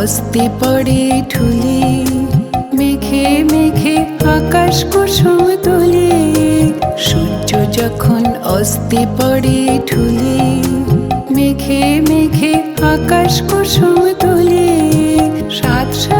হস্তে পড়ে ঠুলি মেঘে মেঘে আকাশ কুসুম তুলি। সূর্য যখন অস্তে পড়ে ঠুলি মেঘে মেঘে আকাশ কুসুম সাত সাত